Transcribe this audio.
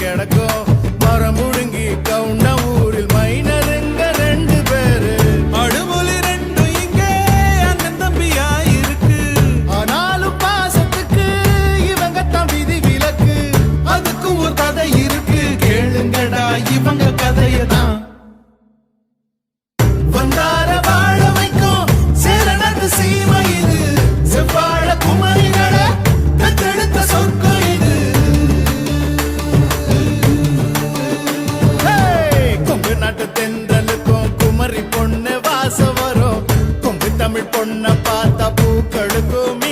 கிடக்கோ மரம் முழுங்கி கவுண்ட ஊரில் மைனருங்க ரெண்டு பேரு. அடுமொழி ரெண்டு இங்க அண்ணன் தம்பியா இருக்கு ஆனாலும் பாசத்துக்கு இவங்க தம்பி விலக்கு. அதுக்கும் ஒரு பொண்ணை பார்த்தா பூக்களுக்குமே